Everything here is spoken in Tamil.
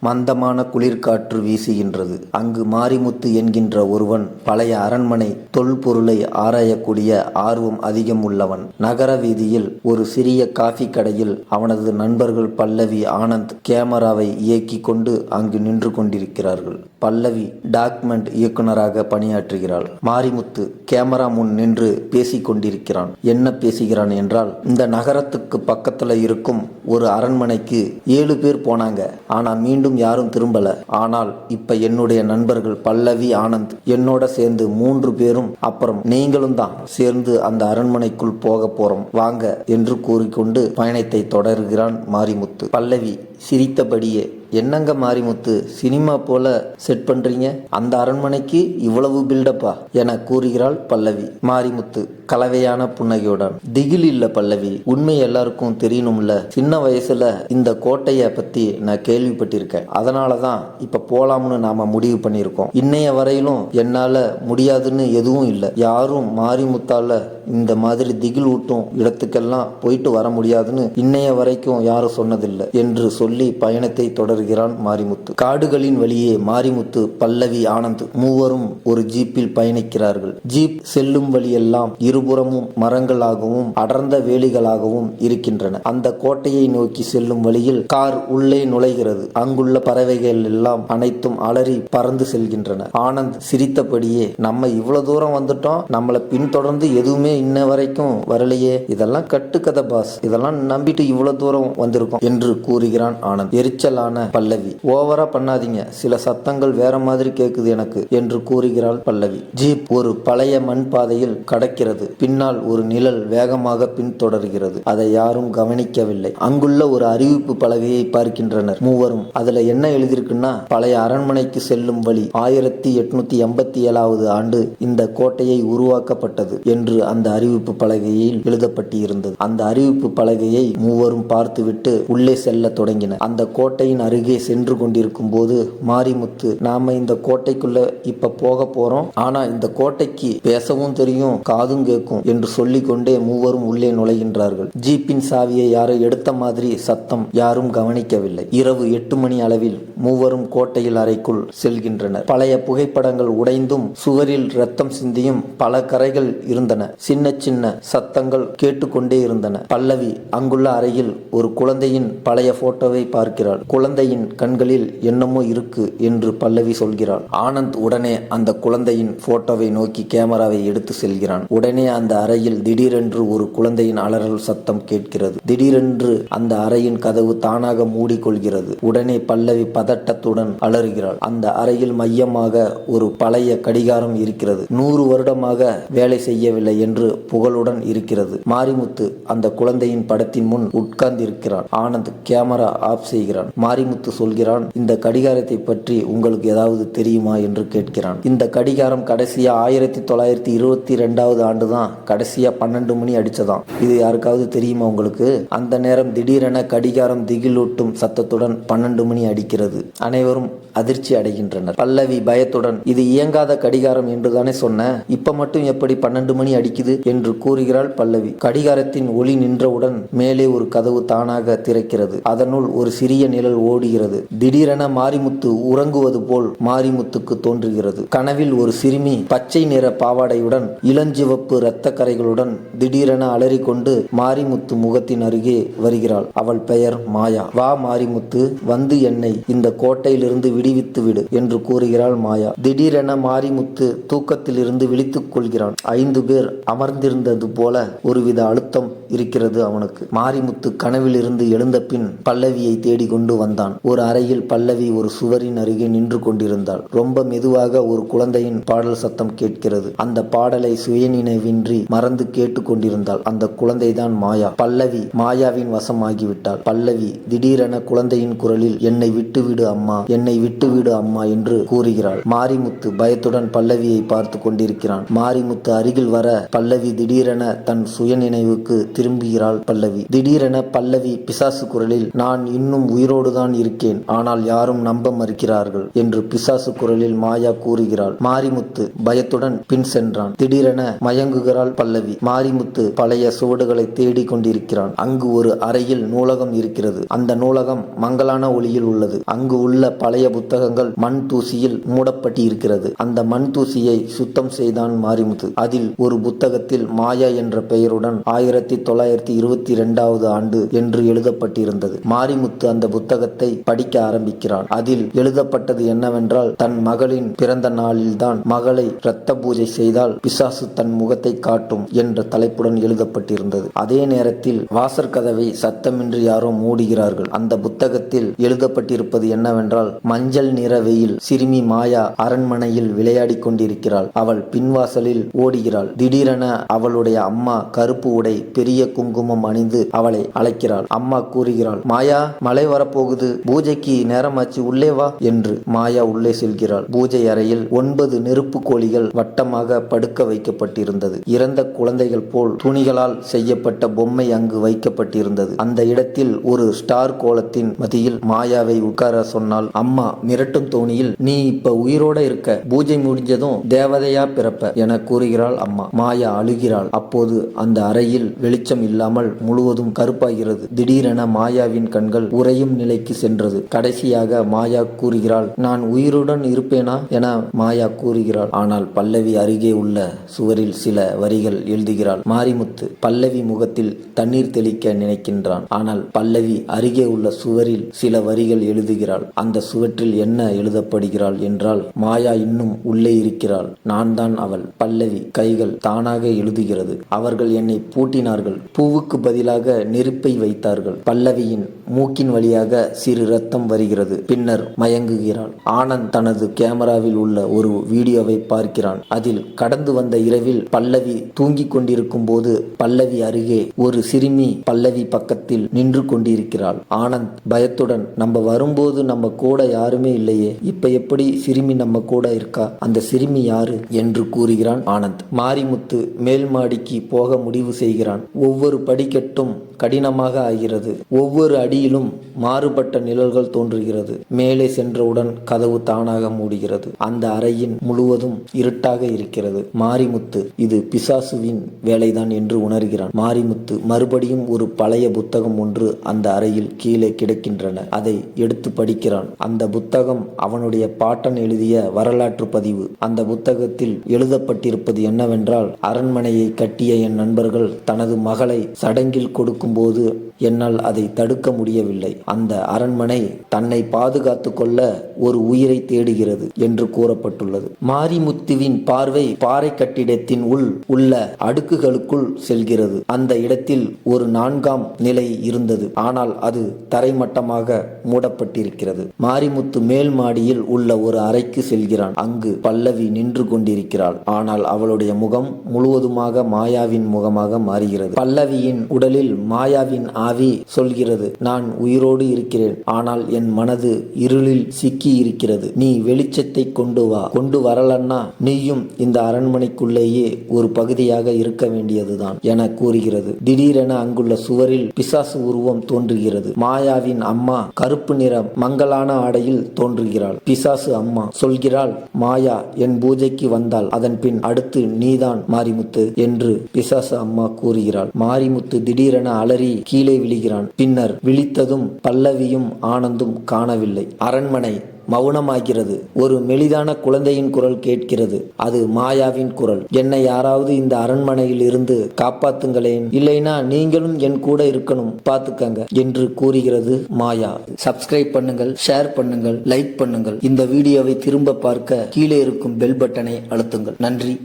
மந்தமான குளிர்காற்று வீசுகின்றது. அங்கு மாரிமுத்து என்கின்ற ஒருவன் பழைய அரண்மனை தொல்பொருளை ஆராயக்கூடிய ஆர்வம் அதிகம் உள்ளவன். நகர வீதியில் ஒரு சிறிய காஃபி கடையில் அவனது நண்பர்கள் பல்லவி ஆனந்த் கேமராவை இயக்கிக் கொண்டு அங்கு நின்று கொண்டிருக்கிறார்கள். பல்லவி டாக்குமெண்ட் இயக்குனராக பணியாற்றுகிறாள். மாரிமுத்து கேமரா முன் நின்று பேசிக் கொண்டிருக்கிறான். என்ன பேசுகிறான் என்றால் இந்த நகரத்துக்கு பக்கத்துல இருக்கும் ஒரு அரண்மனைக்கு ஏழு பேர் போனாங்க. ஆனா மீண்டும் யாரும் திரும்பல. ஆனால் இப்ப என்னுடைய நண்பர்கள் பல்லவி ஆனந்த் என்னோட சேர்ந்து மூன்று பேரும் அப்புறம் நீங்களும் தான் சேர்ந்து அந்த அரண்மனைக்குள் போக போறோம். வாங்க என்று கூறிக்கொண்டு பயணத்தை தொடர்கிறான் மாரிமுத்து. பல்லவி சிரித்தபடியே என்னங்க மாரிமுத்து சினிமா போல செட் பண்றீங்க? அந்த அரண்மனைக்கு இவ்வளவு பில்டப்பா என கூறுகிறாள் பல்லவி. மாரிமுத்து கலவையான புன்னகையுடன் திகில் இல்ல பல்லவி உண்மை எல்லாருக்கும் தெரியணும்ல. சின்ன வயசுல இந்த கோட்டைய பத்தி நான் கேள்விப்பட்டிருக்கேன். அதனாலதான் இப்ப போலாம்னு நாம முடிவு பண்ணியிருக்கோம். இன்னைய வரையிலும் என்னால முடியாதுன்னு எதுவும் இல்லை. யாரும் மாரிமுத்தால இந்த மாதிரி திகில் ஊட்டும் இடத்துக்கெல்லாம் போயிட்டு வர முடியாதுன்னு இன்னைய வரைக்கும் யாரும் சொன்னதில்லை என்று சொல்லி பயணத்தை தொடர்கிறான் மாரிமுத்து. காடுகளின் வழியே மாரிமுத்து பல்லவி ஆனந்த் மூவரும் ஒரு ஜீப்பில் பயணிக்கிறார்கள். ஜீப் செல்லும் வழியெல்லாம் இருபுறமும் மரங்களாகவும் அடர்ந்த வேலிகளாகவும் இருக்கின்றன. அந்த கோட்டையை நோக்கி செல்லும் வழியில் கார் உள்ளே நுழைகிறது. அங்குள்ள பறவைகள் எல்லாம் அனைத்தும் அலறி பறந்து செல்கின்றன. ஆனந்த் சிரித்தபடியே நம்ம இவ்வளவு தூரம் வந்துட்டோம். நம்மளை பின்தொடர்ந்து எதுவுமே இன்ன வரைக்கும் வரலையே. இதெல்லாம் கட்டுக்கதை பாஸ். இதெல்லாம் நம்பிட்டு இவ்வளவு தூரம் வந்திருக்கோம் என்று கூறுகிறான் ஆனந்த். எரிச்சலான பல்லவி. ஓவரா பண்ணாதீங்க. சில சத்தங்கள் வேற மாதிரி கேக்குது எனக்கு என்று கூறுகிறாள் பல்லவி. ஜீப் ஒரு பழைய மண் பாதையில் கடக்கிறது. பின்னால் ஒரு நிழல் வேகமாக பின்தொடர்கிறது. அதை யாரும் கவனிக்கவில்லை. அங்குள்ள ஒரு அறிவிப்பு பலகையை பார்க்கின்றனர். மூவரும். அதுல என்ன எழுதியிருக்குன்னா பழைய அரண்மனைக்கு செல்லும் வழி ஆயிரத்தி எட்நூத்தி எண்பத்தி ஏழாவது ஆண்டு இந்த கோட்டையை உருவாக்கப்பட்டது என்று அந்த அறிவிப்பு பலகையில் எழுதப்பட்டிருந்தது. அந்த அறிவிப்பு பலகையை மூவரும் பார்த்துவிட்டு உள்ளே செல்ல தொடங்கினர். அந்த கோட்டையின் அருகே சென்று கொண்டிருக்கும் போது மாரிமுத்து நாம இந்த கோட்டைக்குள்ள இப்ப போக போறோம். ஆனா இந்த கோட்டைக்கு பேசவும் தெரியும் காதும் கேட்கும் என்று சொல்லிக்கொண்டே மூவரும் உள்ளே நுழைகின்றார்கள். ஜீப்பின் சாவியை யாரோ எடுத்த மாதிரி சத்தம் யாரும் கவனிக்கவில்லை. இரவு எட்டு மணி அளவில் மூவரும் கோட்டையில் அறைக்குள் செல்கின்றனர். பழைய புகைப்படங்கள் உடைந்தும் சுவரில் ரத்தம் சிந்தியும் பல கரைகள் இருந்தன. சின்ன சின்ன சத்தங்கள் கேட்டுக்கொண்டே இருந்தன. பல்லவி அங்குள்ள அறையில் ஒரு குழந்தையின் பழைய போட்டோவை பார்க்கிறாள். குழந்தையின் கண்களில் என்னமோ இருக்கு என்று பல்லவி சொல்கிறாள். ஆனந்த் உடனே அந்த குழந்தையின் போட்டோவை நோக்கி கேமராவை எடுத்து செல்கிறான். உடனே அந்த அறையில் திடீரென்று ஒரு குழந்தையின் அலறல் சத்தம் கேட்கிறது. திடீரென்று அந்த அறையின் கதவு தானாக மூடிக்கொள்கிறது. உடனே பல்லவி பதட்டத்துடன் அலறுகிறாள். அந்த அறையில் மையமாக ஒரு பழைய கடிகாரம் இருக்கிறது. நூறு வருடமாக வேலை செய்யவில்லை என்று புகழுடன் இருக்கிறது. மாரிமுத்து அந்த குழந்தையின் படத்தின் முன் உட்கார்ந்திருக்கிறான் ஆனந்த் கேமரா ஆப் செய்கிறான். மாரிமுத்து சொல்கிறான் இந்த கடிகாரத்தை பற்றி உங்களுக்கு ஏதாவது தெரியுமா? என்று கேட்கிறான். இந்த கடிகாரம் கடைசியா ஆயிரத்தி தொள்ளாயிரத்தி இருபத்தி ரெண்டாவது ஆண்டு தான் கடைசியா பன்னெண்டு மணி அடிச்சதாம். இது யாருக்காவது தெரியுமா உங்களுக்கு? அந்த நேரம் திடீரென கடிகாரம் திகிலூட்டும் சத்தத்துடன் பன்னெண்டு மணி அடிக்கிறது. அனைவரும் அதிர்ச்சி அடைகின்றனர். பல்லவி பயத்துடன் இது இயங்காத கடிகாரம் என்றுதானே சொன்ன? இப்ப மட்டும் எப்படி பன்னெண்டு மணி அடிக்குது? என்று கூறுகிறாள் பல்லவி. கடிகாரத்தின் ஒளி நின்றவுடன் மேலே ஒரு கதவு தானாக திறக்கிறது. அதனுள் ஒரு சிறிய நிழல் ஓடுகிறது. திடீரென மாரிமுத்து உறங்குவது போல் மாரிமுத்துக்கு தோன்றுகிறது. கனவில் ஒரு சிறுமி பச்சை நிற பாவாடையுடன் இளஞ்சிவப்பு இரத்த கரைகளுடன் திடீரென அலறிக்கொண்டு மாரிமுத்து முகத்தின் அருகே வருகிறாள். அவள் பெயர் மாயா. வா மாரிமுத்து வந்து என்னை இந்த கோட்டையிலிருந்து விடுவித்து விடு என்று கூறுகிறாள் மாயா. திடீரென மாரிமுத்து தூக்கத்திலிருந்து விழித்துக் கொள்கிறான். ஐந்து பேர் அமர்ந்திருந்தது போல ஒருவித அழுத்தம் இருக்கிறது அவனுக்கு. மாரிமுத்து கனவிலிருந்து எழுந்த பின் பல்லவியை தேடி கொண்டு வந்தான். ஒரு அறையில் பல்லவி ஒரு சுவரின் அருகே நின்று கொண்டிருந்தாள். ரொம்ப மெதுவாக ஒரு குழந்தையின் பாடல் சத்தம் கேட்கிறது. அந்த பாடலை சுயநினைவின்றி மறந்து கேட்டு கொண்டிருந்தாள். அந்த குழந்தைதான் மாயா. பல்லவி மாயாவின் வசமாகிவிட்டாள். பல்லவி திடீரென குழந்தையின் குரலில் என்னை விட்டுவிடு அம்மா என்னை விட்டுவிடு அம்மா என்று கூறுகிறாள். மாரிமுத்து பயத்துடன் பல்லவியை பார்த்து கொண்டிருக்கிறான். மாரிமுத்து அருகில் வர பல்லவி திடீரென தன் சுயநினைவுக்கு திரும்புகிறாள் பல்லவி. திடீரென பல்லவி பிசாசு குரலில் நான் இன்னும் உயிரோடுதான் இருக்கேன். ஆனால் யாரும் நம்ப மறுக்கிறார்கள் என்று பிசாசு குரலில் மாயா கூறுகிறாள். மாரிமுத்து பயத்துடன் பின் சென்றான். திடீரென மயங்குகிறாள் பல்லவி. மாரிமுத்து பழைய சுவடுகளை தேடிக் கொண்டிருக்கிறான். அங்கு ஒரு அறையில் நூலகம் இருக்கிறது. அந்த நூலகம் மங்கலான ஒளியில் உள்ளது. அங்கு உள்ள பழைய புத்தகங்கள் மண் தூசியில் மூடப்பட்டு இருக்கிறது அந்த மண் தூசியை சுத்தம் செய்தான் மாரிமுத்து. அதில் ஒரு புத்தகத்தில் மாயா என்ற பெயருடன் ஆயிரத்தி தொள்ளாயிரத்தி இருபத்தி இரண்டாவது ஆண்டு என்று எழுதப்பட்டிருந்தது. மாரிமுத்து அந்த புத்தகத்தை படிக்க ஆரம்பிக்கிறான் அதில் எழுதப்பட்டது என்னவென்றால் தன் மகளின் பிறந்த நாளில்தான் மகளை இரத்த பூஜை செய்தால் பிசாசு தன் முகத்தை காட்டும் என்ற தலைப்புடன் எழுதப்பட்டிருந்தது. அதே நேரத்தில் வாசற் கதவை சத்தமின்றி யாரோ மூடுகிறார்கள். அந்த புத்தகத்தில் எழுதப்பட்டிருப்பது என்னவென்றால் மஞ்சள் நிற வெயில் சிறுமி மாயா அரண்மனையில் விளையாடிக் கொண்டிருக்கிறாள். அவள் பின்வாசலில் ஓடுகிறாள். திடீரென அவளுடைய அம்மா கருப்பு உடை பெரிய குங்குமம் அணிந்து அவளை அழைக்கிறாள். அம்மா கூறுகிறாள் மாயா மழை வரப்போகுது. பூஜைக்கு நேரமாச்சு உள்ளே வா என்று மாயா உள்ளே செல்கிறாள். பூஜை அறையில் ஒன்பது நெருப்பு கோழிகள் வட்டமாக படுக்க வைக்கப்பட்டிருந்தது. இறந்த குழந்தைகள் போல் துணிகளால் செய்யப்பட்ட பொம்மை அங்கு வைக்கப்பட்டிருந்தது. அந்த இடத்தில் ஒரு ஸ்டார் கோலத்தின் மத்தியில் மாயாவை உட்கார சொன்னால் அம்மா மிரட்டும் தோணியில் நீ இப்ப உயிரோட இருக்க. பூஜை முடிஞ்சதும் தேவதையா பிறப்ப என கூறுகிறாள் அம்மா. மாயா அழுகிறாள். அப்போது அந்த அறையில் வெளிச்சம் இல்லாமல் முழுவதும் கருப்பாகிறது. திடீரென மாயாவின் கண்கள் உறையும் நிலைக்கு சென்றது. கடைசியாக மாயா கூறுகிறாள் நான் உயிருடன் இருப்பேனா? என மாயா கூறுகிறாள். ஆனால் பல்லவி அருகே உள்ள சுவரில் சில வரிகள் எழுதுகிறாள். மாரிமுத்து பல்லவி முகத்தில் தண்ணீர் தெளிக்க நினைக்கின்றான். ஆனால் பல்லவி அருகே உள்ள சுவரில் சில வரிகள் எழுதுகிறாள். அந்த சுவற்றில் என்ன எழுதப்படுகிறாள் என்றால் மாயா இன்னும் உள்ளே இருக்கிறாள். நான் தான் அவள். பல்லவி கைகள் தானாக எழுதுகிறது. அவர்கள் என்னை பூட்டினார்கள். பூவுக்கு பதிலாக நெருப்பை வைத்தார்கள். பல்லவியின் மூக்கின் வழியாக சிறு ரத்தம் வருகிறது. பின்னர் மயங்குகிறாள். ஆனந்த் தனது கேமராவில் உள்ள ஒரு வீடியோவை பார்க்கிறான். அதில் கடந்து வந்த இரவில் பல்லவி தூங்கிக் கொண்டிருக்கும் போது பல்லவி அருகே ஒரு சிறுமி பல்லவி பக்கத்தில் நின்று கொண்டிருக்கிறாள். ஆனந்த் பயத்துடன் நம்ம வரும்போது நம்ம கூட யாருமே இல்லையே. இப்ப எப்படி சிறுமி நம்ம கூட இருக்கா? அந்த சிறுமி யாரு? என்று கூறுகிறான் ஆனந்த். மாரிமுத்து மேல் மாடிக்கு போக முடிவு செய்கிறான். ஒவ்வொரு படிக்கட்டும் கடினமாக ஆகிறது. ஒவ்வொரு அடி அடியிலும் மாறுபட்ட நிழல்கள் தோன்றுகிறது. மேலே சென்றவுடன் கதவு தானாக மூடுகிறது. அந்த அறையின் முழுவதும் இருட்டாக இருக்கிறது. மாரிமுத்து இது பிசாசுவின் வேலைதான் என்று உணர்கிறான். மாரிமுத்து மறுபடியும் ஒரு பழைய புத்தகம் ஒன்று அந்த அறையில் கீழே கிடக்கின்றன. அதை எடுத்து படிக்கிறான். அந்த புத்தகம் அவனுடைய பாட்டன் எழுதிய வரலாற்று பதிவு. அந்த புத்தகத்தில் எழுதப்பட்டிருப்பது என்னவென்றால் அரண்மனையை கட்டிய என் நண்பர்கள் தனது மகளை சடங்கில் கொடுக்கும்போது என்னால் அதை தடுக்க முடியும் முடியவில்லை. அந்த அரண்மனை தன்னை பாதுகாத்து கொள்ள ஒரு உயிரை தேடுகிறது என்று கூறப்பட்டுள்ளது. மாரிமுத்துவின் பார்வை பாறை கட்டிடத்தின் உள் உள்ள அடுக்குகளுக்குள் செல்கிறது. அந்த இடத்தில் ஒரு நான்காம் நிலை இருந்தது. ஆனால் அது தரைமட்டமாக மூடப்பட்டிருக்கிறது. மாரிமுத்து மேல் மாடியில் உள்ள ஒரு அறைக்கு செல்கிறான். அங்கு பல்லவி நின்று கொண்டிருக்கிறாள். ஆனால் அவளுடைய முகம் முழுவதுமாக மாயாவின் முகமாக மாறுகிறது. பல்லவியின் உடலில் மாயாவின் ஆவி சொல்கிறது. நான் உயிரோடு இருக்கிறேன். ஆனால் என் மனது இருளில் சிக்கி இருக்கிறது நீ வெளிச்சத்தை கொண்டு வா. கொண்டு வரலன்னா நீயும் இந்த அரண்மனைக்குள்ளேயே ஒரு பகுதியாக இருக்க வேண்டியதுதான் என கூறுகிறது. திடீரென அங்குள்ள சுவரில் பிசாசு உருவம் தோன்றுகிறது. மாயாவின் அம்மா கருப்பு நிற மங்கலான ஆடையில் தோன்றுகிறாள். பிசாசு அம்மா சொல்கிறாள் மாயா என் பூஜைக்கு வந்தால் அதன் பின் அடுத்து நீதான் மாரிமுத்து என்று பிசாசு அம்மா கூறுகிறாள். மாரிமுத்து திடீரென அலறி கீழே விழுகிறான். பின்னர் விழி விழித்ததும் பல்லவியும் ஆனந்தும் காணவில்லை. அரண்மனை மௌனமாகிறது ஒரு மெலிதான குழந்தையின் குரல் கேட்கிறது. அது மாயாவின் குரல். என்னை யாராவது இந்த அரண்மனையில் இருந்து காப்பாத்துங்களேன். இல்லைனா நீங்களும் என் கூட இருக்கணும். பாத்துக்கங்க என்று கூறுகிறது மாயா. சப்ஸ்கிரைப் பண்ணுங்கள் ஷேர் பண்ணுங்கள் லைக் பண்ணுங்கள். இந்த வீடியோவை திரும்ப பார்க்க கீழே இருக்கும் பெல் பட்டனை அழுத்துங்கள். நன்றி.